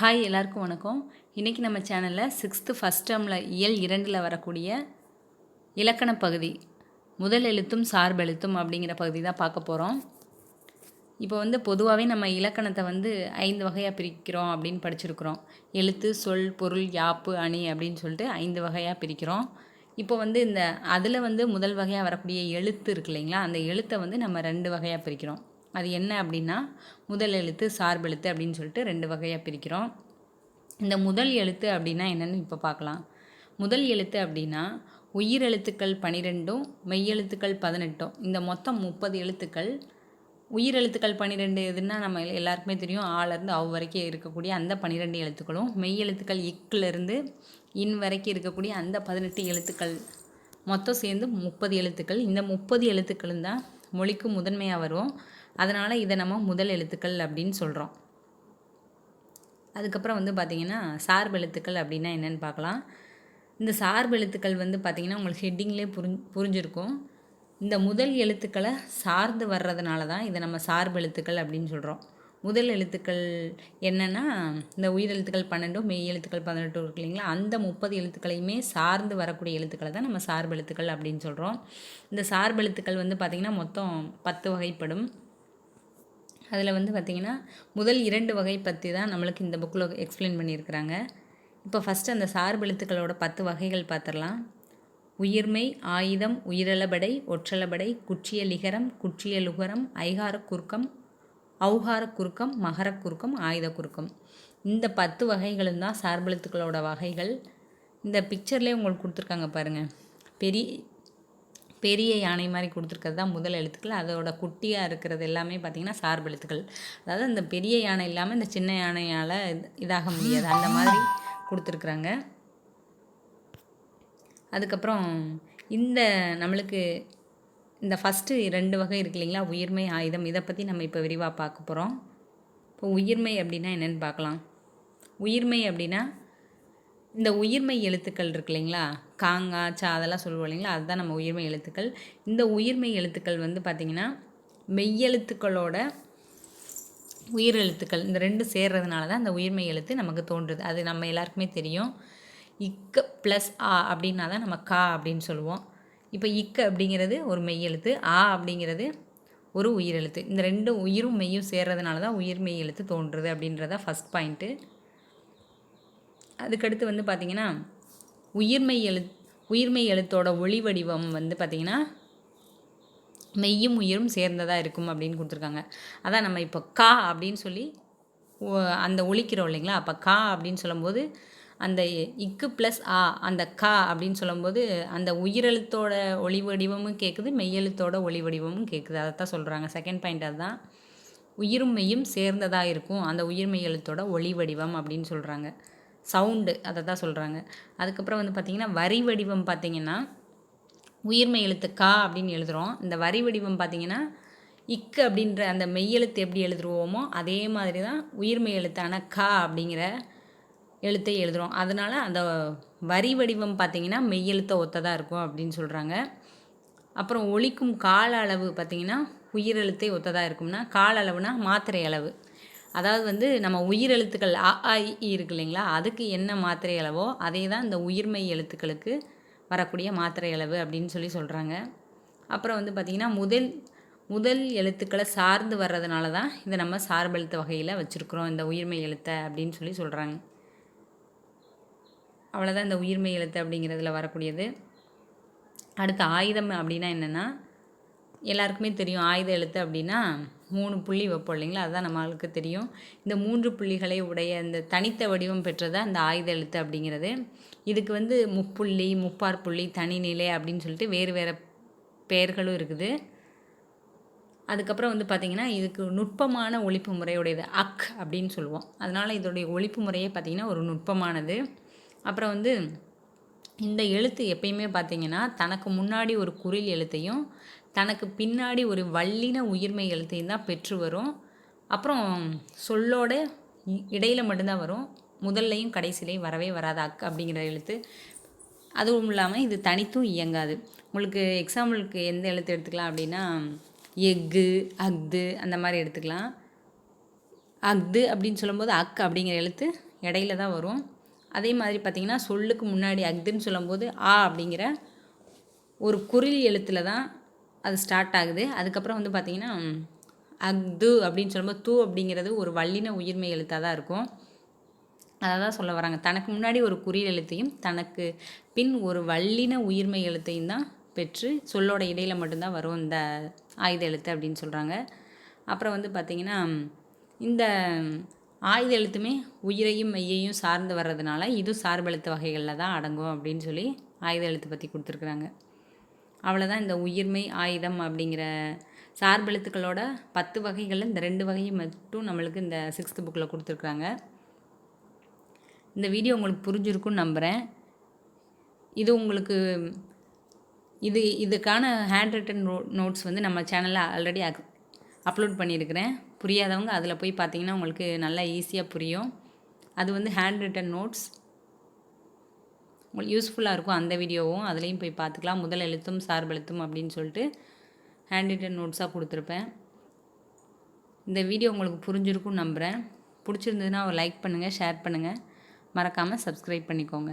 Hi எல்லாருக்கும் வணக்கம். இன்றைக்கி நம்ம சேனலில் சிக்ஸ்த்து ஃபஸ்ட் டேர்மில் இயல் இரண்டில் வரக்கூடிய இலக்கண பகுதி முதல் எழுத்தும் சார்பெழுத்தும் அப்படிங்கிற பகுதி தான் பார்க்க போகிறோம் இப்போ வந்து பொதுவாகவே நம்ம இலக்கணத்தை வந்து ஐந்து வகையாக பிரிக்கிறோம் அப்படின்னு படிச்சிருக்கிறோம். எழுத்து சொல் பொருள் யாப்பு அணி அப்படின்னு சொல்லிட்டு ஐந்து வகையாக பிரிக்கிறோம். இப்போ வந்து இந்த அதில் வந்து முதல் வகையாக வரக்கூடிய எழுத்து இருக்கு இல்லைங்களா? அந்த எழுத்தை வந்து நம்ம ரெண்டு வகையாக பிரிக்கிறோம். அது என்ன அப்படின்னா முதல் எழுத்து சார்பெழுத்து அப்படின்னு சொல்லிட்டு ரெண்டு வகையாக பிரிக்கிறோம். இந்த முதல் எழுத்து அப்படின்னா என்னென்னு இப்போ பார்க்கலாம். முதல் எழுத்து அப்படின்னா உயிர் எழுத்துக்கள் பனிரெண்டும் மெய்யெழுத்துக்கள் பதினெட்டும். இந்த மொத்தம் முப்பது எழுத்துக்கள். உயிர் எழுத்துக்கள் பன்னிரெண்டு எதுன்னா நம்ம எல்லாருக்குமே தெரியும். ஆலேருந்து அவ் வரைக்கும் இருக்கக்கூடிய அந்த பன்னிரெண்டு எழுத்துக்களும் மெய் எழுத்துக்கள் இக்கிலேருந்து இன் வரைக்கும் இருக்கக்கூடிய அந்த பதினெட்டு எழுத்துக்கள் மொத்தம் சேர்ந்து முப்பது எழுத்துக்கள். இந்த முப்பது எழுத்துக்களும் தான் மொழிக்கு முதன்மையாக வரும். அதனால் இதை நம்ம முதல் எழுத்துக்கள் அப்படின்னு சொல்கிறோம் அதுக்கப்புறம் வந்து பார்த்திங்கன்னா சார்பு எழுத்துக்கள் அப்படின்னா என்னென்னு பார்க்கலாம். இந்த சார்பு எழுத்துக்கள் வந்து பார்த்திங்கன்னா உங்களுக்கு ஹெட்டிங்லேயே புரிஞ் புரிஞ்சிருக்கும். இந்த முதல் எழுத்துக்களை சார்ந்து வர்றதுனால தான் இதை நம்ம சார்பு எழுத்துக்கள் அப்படின்னு சொல்கிறோம் முதல் எழுத்துக்கள் என்னென்னா இந்த உயிர் எழுத்துக்கள் பன்னெண்டும் மெய் எழுத்துக்கள் பதினெட்டும் இருக்கு இல்லைங்களா? அந்த முப்பது எழுத்துக்களையுமே சார்ந்து வரக்கூடிய எழுத்துக்களை தான் நம்ம சார்பு எழுத்துக்கள் அப்படின்னு சொல்கிறோம் இந்த சார்பு எழுத்துக்கள் வந்து பார்த்திங்கன்னா மொத்தம் பத்து வகைப்படும். அதில் வந்து பார்த்திங்கன்னா முதல் இரண்டு வகை பற்றி தான் நம்மளுக்கு இந்த புக்கில் எக்ஸ்பிளைன் பண்ணியிருக்கிறாங்க. இப்போ ஃபஸ்ட்டு அந்த சார்பு எழுத்துக்களோட பத்து வகைகள் பார்த்துடலாம். உயிர்மை ஆயுதம் உயிரளபடை ஒற்றளபடை குற்றிய லிகரம் குற்றிய லுகரம் ஐகார குறுக்கம் அவுகார குறுக்கம் மகர குறுக்கம் ஆயுத குறுக்கம். இந்த பத்து வகைகளும் தான் சார்பெழுத்துக்களோட வகைகள். இந்த பிக்சர்லேயே உங்களுக்கு கொடுத்துருக்காங்க பாருங்கள் பெரிய பெரிய யானை மாதிரி கொடுத்துருக்கிறது தான் முதல் எழுத்துக்கள். அதோட குட்டியாக இருக்கிறது எல்லாமே பார்த்திங்கன்னா சார்பு எழுத்துக்கள். அதாவது அந்த பெரிய யானை இல்லாமல் இந்த சின்ன யானையால் இதாக முடியாது. அந்த மாதிரி கொடுத்துருக்குறாங்க. அதுக்கப்புறம் இந்த நம்மளுக்கு இந்த ஃபஸ்ட்டு ரெண்டு வகை இருக்கு இல்லைங்களா? உயிர்மை ஆயுதம். இதை பற்றி நம்ம இப்போ விரிவாக பார்க்க போகிறோம் இப்போ உயிர்மை அப்படின்னா என்னென்னு பார்க்கலாம். உயிர்மை அப்படின்னா இந்த உயிர்மை எழுத்துக்கள் இருக்கு இல்லைங்களா? காங்கா சா அதெல்லாம் சொல்லுவோம் இல்லைங்களா? அதுதான் நம்ம உயிர்மை எழுத்துக்கள். இந்த உயிர்மை எழுத்துக்கள் வந்து பார்த்திங்கன்னா மெய்யெழுத்துக்களோட உயிர் எழுத்துக்கள் இந்த ரெண்டு சேர்றதுனால தான் அந்த உயிர்மை எழுத்து நமக்கு தோன்றுது. அது நம்ம எல்லாருக்குமே தெரியும். இக்க ப்ளஸ் ஆ அப்படின்னா தான் நம்ம கா அப்படின்னு சொல்லுவோம். இப்போ இக்க அப்படிங்கிறது ஒரு மெய் எழுத்து ஆ அப்படிங்கிறது ஒரு உயிரெழுத்து. இந்த ரெண்டு உயிரும் மெய்யும் சேர்றதுனால தான் உயிர் மெய் எழுத்து தோன்றுறது அப்படின்றத ஃபஸ்ட் பாயிண்ட்டு அதுக்கடுத்து வந்து பார்த்திங்கன்னா உயிர்மை எழு உயிர்மை எழுத்தோட ஒளி வடிவம் வந்து பார்த்திங்கன்னா மெய்யும் உயிரும் சேர்ந்ததாக இருக்கும் அப்படின்னு கொடுத்துருக்காங்க. அதான் நம்ம இப்போ கா அப்படின்னு சொல்லி அந்த ஒழிக்கிறோம் இல்லைங்களா? அப்போ கா அப்படின்னு சொல்லும்போது அந்த இக்கு ப்ளஸ் ஆ அந்த கா அப்படின்னு சொல்லும்போது அந்த உயிரெழுத்தோட ஒளி வடிவமும் கேட்குது மெய்யெழுத்தோட ஒளி வடிவமும் கேட்குது அதை தான் சொல்கிறாங்க செகண்ட் பாயிண்ட் அதுதான். உயிரும் மெய்யும் சேர்ந்ததாக இருக்கும். அந்த உயிர் மெய் எழுத்தோட ஒளி வடிவம் அப்படின்னு சொல்கிறாங்க சவுண்டு அதை தான் சொல்கிறாங்க அதுக்கப்புறம் வந்து பார்த்திங்கன்னா வரி வடிவம் பார்த்திங்கன்னா உயிர்மை எழுத்து கா அப்படின்னு எழுதுகிறோம் இந்த வரி வடிவம் பார்த்திங்கன்னா இக்கு அப்படின்ற அந்த மெய்யெழுத்து எப்படி எழுதுருவோமோ அதே மாதிரி தான் உயிர்மை எழுத்தான கா அப்படிங்கிற எழுத்தை எழுதுகிறோம் அதனால் அந்த வரி வடிவம் பார்த்திங்கன்னா மெய்யெழுத்தை ஒத்ததாக இருக்கும் அப்படின்னு சொல்கிறாங்க அப்புறம் ஒழிக்கும் கால அளவு பார்த்திங்கன்னா உயிரெழுத்தை ஒத்ததாக இருக்கும்னா கால அளவுனா மாத்திரை அளவு. அதாவது வந்து நம்ம உயிர் எழுத்துக்கள் அ ஆ இ இருக்கு இல்லைங்களா? அதுக்கு என்ன மாத்திரை அளவோ அதே தான் இந்த உயிர்மை எழுத்துக்களுக்கு வரக்கூடிய மாத்திரை அளவு அப்படின்னு சொல்லி சொல்கிறாங்க அப்புறம் வந்து பார்த்திங்கன்னா முதல் முதல் எழுத்துக்களை சார்ந்து வர்றதுனால தான் இதை நம்ம சார்பெழுத்து வகையில் வச்சுருக்குறோம் இந்த உயிர்மை எழுத்தை அப்படின்னு சொல்லி சொல்கிறாங்க அவ்வளோதான் இந்த உயிர்மை எழுத்து அப்படிங்கிறதுல வரக்கூடியது. அடுத்து ஆயுதம் அப்படின்னா என்னென்னா எல்லாருக்குமே தெரியும் ஆயுத எழுத்து அப்படின்னா மூணு புள்ளி வைப்போம் இல்லைங்களா? அதுதான் நம்மளுக்கு தெரியும். இந்த மூன்று புள்ளிகளை உடைய இந்த தனித்த வடிவம் பெற்றதான் இந்த ஆயுத எழுத்து அப்படிங்கிறது. இதுக்கு வந்து முப்புள்ளி முப்பார் புள்ளி தனிநிலை அப்படின்னு சொல்லிட்டு வேறு வேறு பெயர்களும் இருக்குது. அதுக்கப்புறம் வந்து பார்த்திங்கன்னா இதுக்கு நுட்பமான ஒழிப்பு முறையுடையது அக் அப்படின்னு சொல்லுவோம். அதனால் இதோடைய ஒழிப்பு முறையே பார்த்திங்கன்னா ஒரு நுட்பமானது. அப்புறம் வந்து இந்த எழுத்து எப்பயுமே பார்த்திங்கன்னா தனக்கு முன்னாடி ஒரு குரில் எழுத்தையும் தனக்கு பின்னாடி ஒரு வல்லின உயிர்மை எழுத்தையும் தான் பெற்று வரும். அப்புறம் சொல்லோட இடையில் மட்டும்தான் வரும். முதல்லையும் கடைசிலையும் வரவே வராது அக் அப்படிங்கிற எழுத்து. அதுவும் இல்லாமல் இது தனித்தும் இயங்காது. உங்களுக்கு எக்ஸாம்பிளுக்கு எந்த எழுத்து எடுத்துக்கலாம் அப்படின்னா எக்கு அக்து அந்த மாதிரி எடுத்துக்கலாம். அக்து அப்படின்னு சொல்லும்போது அக் அப்படிங்கிற எழுத்து இடையில தான் வரும். அதே மாதிரி பார்த்திங்கன்னா சொல்லுக்கு முன்னாடி அக்துன்னு சொல்லும்போது ஆ அப்படிங்கிற ஒரு குறில் எழுத்தில் தான் அது ஸ்டார்ட் ஆகுது. அதுக்கப்புறம் வந்து பார்த்திங்கன்னா அக்து அப்படின்னு சொல்லும்போது தூ அப்படிங்கிறது ஒரு வல்லின உயிர்மை எழுத்தாக தான் இருக்கும். அதை தான் சொல்ல வராங்க. தனக்கு முன்னாடி ஒரு குறியல் எழுத்தையும் தனக்கு பின் ஒரு வல்லின உயிர்மை எழுத்தையும் தான் பெற்று சொல்லோட இடையில் மட்டும்தான் வரும் இந்த ஆயுத எழுத்து அப்படின்னு சொல்கிறாங்க அப்புறம் வந்து பார்த்திங்கன்னா இந்த ஆயுத எழுத்துமே உயிரையும் மெய்யையும் சார்ந்து வர்றதுனால இது சார்பெழுத்து வகைகளில் தான் அடங்கும் அப்படின்னு சொல்லி ஆயுத எழுத்து பற்றி கொடுத்துருக்குறாங்க. அவ்வளோதான் இந்த உயிர்மை ஆயுதம் அப்படிங்கிற சார்பெழுத்துக்களோட பத்து வகைகளில் இந்த ரெண்டு வகையை மட்டும் நம்மளுக்கு இந்த சிக்ஸ்த்து புக்கில் கொடுத்துருக்குறாங்க. இந்த வீடியோ உங்களுக்கு புரிஞ்சிருக்குன்னு நம்புகிறேன் இது உங்களுக்கு இது இதுக்கான ஹேண்ட் ரிட்டன் நோட்ஸ் வந்து நம்ம சேனலில் ஆல்ரெடி அப்லோட் பண்ணியிருக்கிறேன். புரியாதவங்க அதில் போய் பார்த்தீங்கன்னா உங்களுக்கு நல்லா ஈஸியாக புரியும். அது வந்து ஹேண்ட் ரிட்டன் நோட்ஸ் உங்களுக்கு யூஸ்ஃபுல்லாக இருக்கும் அந்த வீடியோவும். அதுலேயும் போய் பார்த்துக்கலாம் முதல் எழுத்தும் சார்பெழுத்தும் அப்படின்னு சொல்லிட்டு ஹேண்ட் ரிட்டன் நோட்ஸாக கொடுத்துருப்பேன். இந்த வீடியோ உங்களுக்கு புரிஞ்சிருக்கும்னு நம்புகிறேன் பிடிச்சிருந்ததுன்னா ஒரு லைக் பண்ணுங்கள் ஷேர் பண்ணுங்கள் மறக்காமல் சப்ஸ்கிரைப் பண்ணிக்கோங்க.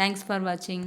தேங்க்ஸ் ஃபார் வாட்சிங்